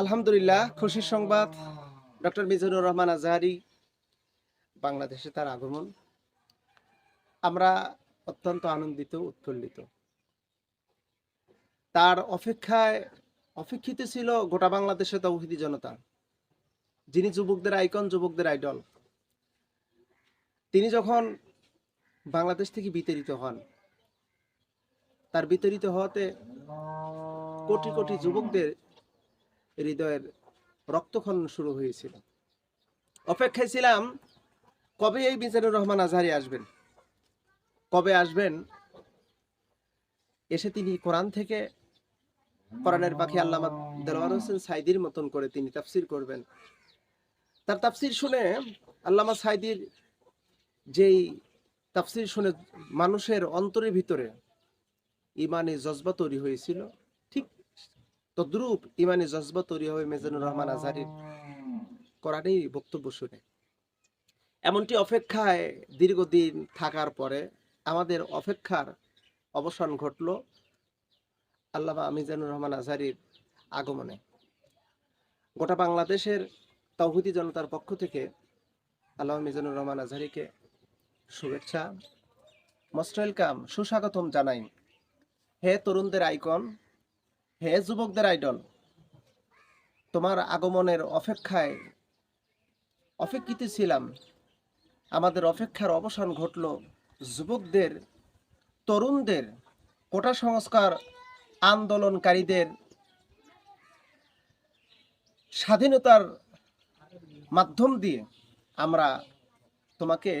আলহামদুলিল্লাহ, খুশির সংবাদ। ডক্টর মিজানুর রহমান আজহারি, বাংলাদেশে তার আগমন। আমরা অত্যন্ত আনন্দিত, উৎফুল্লিত। তার অপেক্ষায় অপেক্ষিত ছিল গোটা বাংলাদেশে তৌহিদি জনতা। যিনি যুবকদের আইকন, যুবকদের আইডল। তিনি যখন বাংলাদেশ থেকে বিতাড়িত হন, তার বিতাড়িত হওয়াতে কোটি কোটি যুবকদের হৃদয়ের রক্তক্ষরণ শুরু হয়েছিল। অপেক্ষায় ছিলাম কবে এই মিজানুর রহমান আজহারি আসবেন? কবে আসবেন? এসে তিনি কোরআন থেকে কোরআনের পাখি আল্লামা দেলোয়ার হোসেন সাইদির মতন করে তিনি তাফসির করবেন। তার তাফসির শুনে আল্লামা সাইদির যেই তাফসির শুনে মানুষের অন্তরের ভিতরে ইমানে জজবা তৈরি হয়েছিল তদ্রুপ ইমানে জজবা তৈরি হবে মেজানুর রহমান আজহারির। কোরআনেই বক্তব্য শুনে। এমনটি অপেক্ষায় দীর্ঘদিন থাকার পরে আমাদের অপেক্ষার অবসান ঘটল আল্লামা মিজানুর রহমান আজহারির আগমনে। গোটা বাংলাদেশের তৌহিদি জনতার পক্ষ থেকে আল্লাহ মিজানুর রহমান আজহারিকে শুভেচ্ছা। মোস্ট ওয়েলকাম সুস্বাগতম জানাই। হে তরুণদের আইকন হে যুবকদের আইডল, তোমার আগমনের অপেক্ষায় অপেক্ষিত ছিলাম। আমাদের অপেক্ষার অবসান ঘটল যুবকদের, তরুণদের, কোটা সংস্কার আন্দোলনকারীদের স্বাধীনতার মাধ্যম দিয়ে আমরা তোমাকে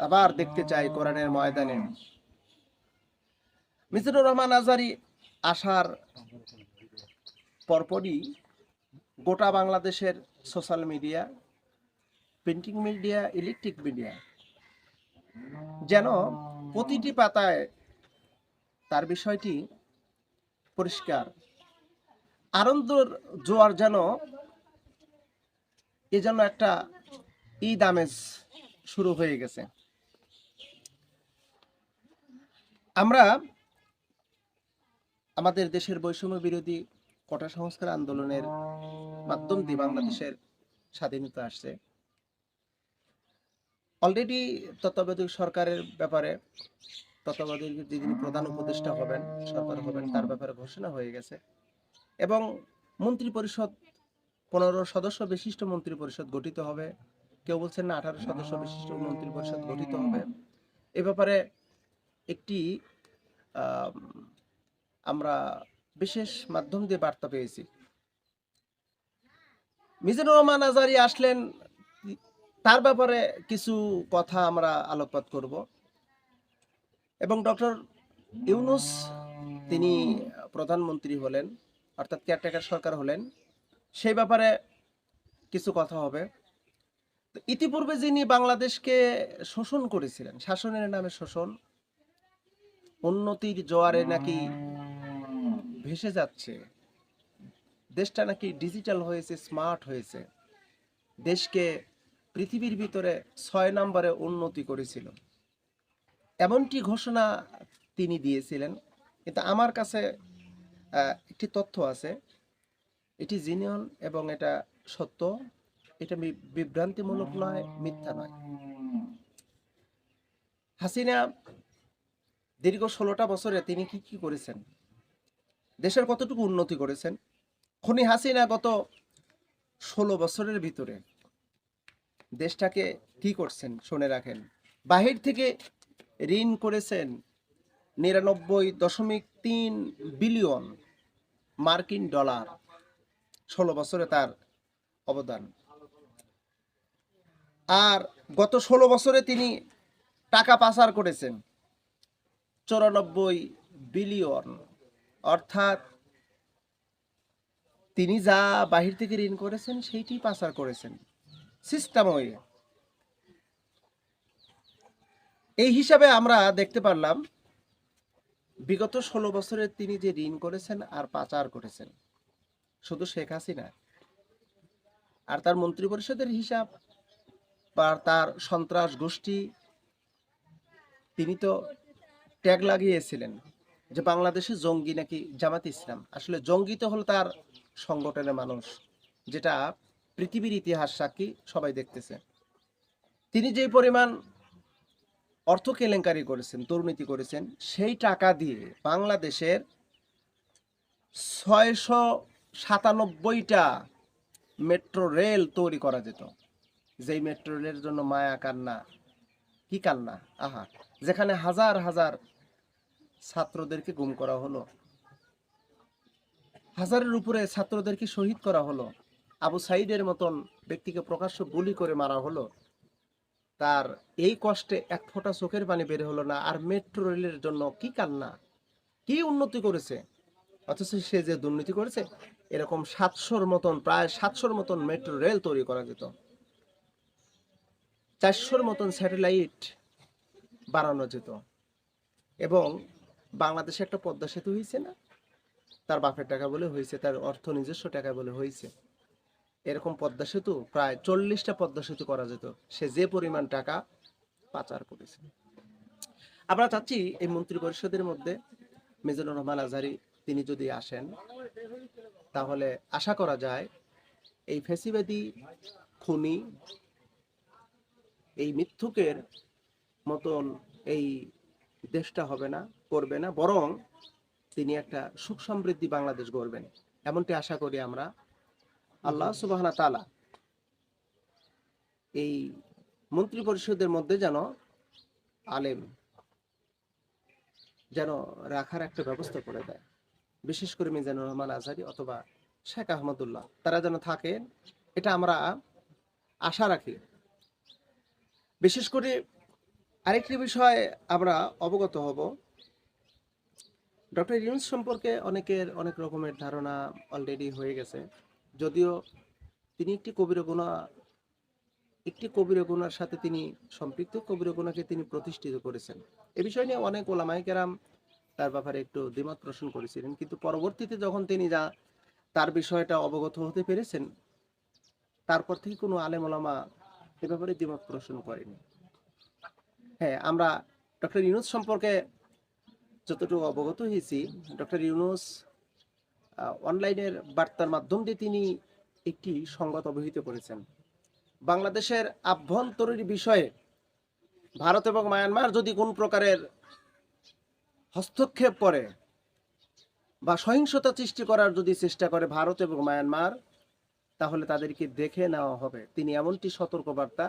আবার দেখতে চাই কোরআনের ময়দানে। মিজানুর রহমান আজারি আসার পরপরই গোটা বাংলাদেশের social media, printing media, electric media যেন প্রতিটি পাতায় তার বিষয়টি পরিষ্কার। আনন্দর জোয়ার যেন এ যেন একটা ঈদ আমেজ শুরু হয়ে গেছে। আমরা আমাদের দেশের বৈষম্য বিরোধী কটা সংস্কার আন্দোলনের মাধ্যম দিয়ে বাংলাদেশের স্বাধীনতা আসছে। অলরেডি তত্ত্বাবধায়ক সরকারের ব্যাপারে, তত্ত্বাবধায়ক যিনি প্রধান উপদেষ্টা হবেন, সরকার হবেন, তার ব্যাপারে ঘোষণা হয়ে গেছে। এবং মন্ত্রী পরিষদ পনেরো সদস্য বিশিষ্ট মন্ত্রী পরিষদ গঠিত হবে। কেউ বলছেন না আঠারো সদস্য বিশিষ্ট মন্ত্রী পরিষদ গঠিত হবে। এ ব্যাপারে একটি আমরা বিশেষ মাধ্যম দিয়ে বার্তা পেয়েছি। মিজানুর রহমান আজারি আসলেন, তার ব্যাপারে কিছু কথা আমরা আলোকপাত করব। এবং ডক্টর ইউনুস, তিনি প্রধানমন্ত্রী হলেন, অর্থাৎ কেয়ারটেকার সরকার হলেন, সেই ব্যাপারে কিছু কথা হবে। ইতিপূর্বে যিনি বাংলাদেশকে শোষণ করেছিলেন, শাসনের নামে শোষণ, উন্নতির জোয়ারে নাকি ভেসে যাচ্ছে। দেশটা নাকি ডিজিটাল হয়েছে স্মার্ট হয়েছে। দেশকে পৃথিবীর ভিতরে ছয় নম্বরে উন্নতি করেছিল। এমনটি ঘোষণা তিনি দিয়েছিলেন। কিন্তু আমার কাছে একটি তথ্য আছে। এটি জিনিয়ন এবং এটা সত্য। এটা বিভ্রান্তিমূলক নয়, মিথ্যা নয়। হাসিনা দীর্ঘ ষোলোটা বছরে তিনি কি কি করেছেন? দেশের কতটুকু উন্নতি করেছেন? খনি হাসিনা গত ষোলো বছরের ভিতরে দেশটাকে কি করছেন শুনে রাখেন? বাহির থেকে ঋণ করেছেন নিরানব্বই দশমিক তিন বিলিয়ন মার্কিন ডলার। ষোলো বছরে তার অবদান। আর গত ষোলো বছরে তিনি টাকা পাচার করেছেন। চৌরানব্বই বিলিয়ন অর্থাৎ তিনি যা বাহির থেকে ঋণ করেছেন, সেইটি পাচার করেছেন। সিস্টেম এই হিসাবে আমরা দেখতে পারলাম, বিগত ষোলো বছরে তিনি যে ঋণ করেছেন আর পাচার করেছেন, শুধু শেখ হাসিনা। আর তার মন্ত্রী পরিষদের হিসাব বা তার সন্ত্রাস গোষ্ঠী, তিনি তো ট্যাগ লাগিয়েছিলেন। যে বাংলাদেশে জঙ্গি নাকি জামাত ইসলাম, আসলে জঙ্গি তো হলো তার সংগঠনের মানুষ, যেটা পৃথিবীর ইতিহাস সাক্ষী সবাই দেখতেছে। তিনি যে পরিমাণ অর্থ কেলেঙ্কারি করেছেন, দুর্নীতি করেছেন, সেই টাকা দিয়ে বাংলাদেশের ছয়শো সাতানব্বইটা মেট্রো রেল তৈরি করা যেত। যেই মেট্রো রেলের জন্য মায়া কান্না, কি কান্না? আহা, যেখানে হাজার হাজার ছাত্রদেরকে গুম করা হলো। হাজারের উপরে ছাত্রদেরকে শহীদ করা হলো। আবু সাইদের মতন ব্যক্তিকে প্রকাশ্য গুলি করে মারা হলো। তার এই কষ্টে এক ফোঁটা চোখের পানি বের হলো না। আর মেট্রো রেলের জন্য কি কান্না? কি উন্নতি করেছে? অথচ সে যে দুর্নীতি করেছে, এরকম সাতশোর মতন, প্রায় সাতশোর মতন মেট্রো রেল তৈরি করা যেত। চারশোর মতন স্যাটেলাইট বানানো যেত। এবং বাংলাদেশে একটা পদ্মা সেতু হয়েছে না? তার বাপের টাকা বলে হয়েছে তার অর্থ নিজস্ব টাকা বলে হয়েছে এরকম পদ্মা সেতু, প্রায় চল্লিশটা পদ্মা সেতু করা যেত। সে যে পরিমাণ টাকা পাচার করেছে। আমরা চাচ্ছি এই মন্ত্রী পরিষদের মধ্যে মিজানুর রহমান আজহারি, তিনি যদি আসেন, তাহলে আশা করা যায় এই ফেসিবাদী খুনি, এই মিথ্যুকের মতন এই দেশটা হবে না। করবে না, বরং তিনি একটা সুখ সমৃদ্ধি বাংলাদেশ গড়বেন। এমনটি আশা করি আমরা। আল্লাহ সুবাহনা তালা এই মন্ত্রী পরিষদের মধ্যে যেন আলেম যেন রাখার একটা ব্যবস্থা করে দেয়। বিশেষ করে মিজানুর রহমান আজহারি অথবা শেখ আহমদুল্লাহ, তারা যেন থাকেন, এটা আমরা আশা রাখি। বিশেষ করে আরেকটি বিষয় আমরা অবগত হব। ডক্টর ইউনুস সম্পর্কে অনেকের অনেক রকমের ধারণা অলরেডি হয়ে গেছে। যদিও তিনি একটি কবির গুণা একটি কবির গুণার সাথে তিনি সম্পৃক্ত কবির গুণাকে তিনি প্রতিষ্ঠিত করেছেন। এ বিষয় নিয়ে অনেক ওলামাই কেরাম তার ব্যাপারে একটু দ্বিমত পোষণ করেছিলেন। কিন্তু পরবর্তীতে যখন তিনি যা তার বিষয়টা অবগত হতে পেরেছেন, তারপর থেকে কোনো আলেম ওলামা এ ব্যাপারে দ্বিমত পোষণ করেনি হ্যাঁ আমরা ডক্টর ইউনুস সম্পর্কে যতটুকু অবগত হয়েছি, ডক্টর ইউনুস অনলাইনের বার্তার মাধ্যম দিয়ে তিনি একটি সংবাদ অবহিত করেছেন। বাংলাদেশের আভ্যন্তরীণ বিষয়ে ভারত এবং মায়ানমার যদি কোন প্রকারের হস্তক্ষেপ করে বা সহিংসতা সৃষ্টি করার যদি চেষ্টা করে ভারত এবং মায়ানমার, তাহলে তাদেরকে দেখে নেওয়া হবে। তিনি এমনটি সতর্কবার্তা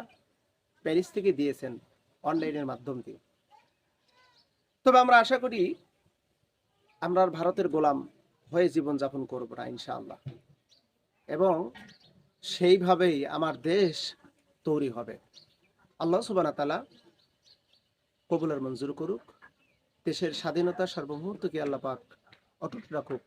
প্যারিস থেকে দিয়েছেন অনলাইনের মাধ্যম দিয়ে। তবে আমরা আশা করি আমরা ভারতের গোলাম হয়ে জীবনযাপন করব না, ইনশাআল্লাহ। এবং সেইভাবেই আমার দেশ তৈরি হবে। আল্লাহ সুবানা তালা কবুলের মঞ্জুর করুক, দেশের স্বাধীনতা সার্বভৌমত্বকে আল্লাহ পাক অটুট রাখুক।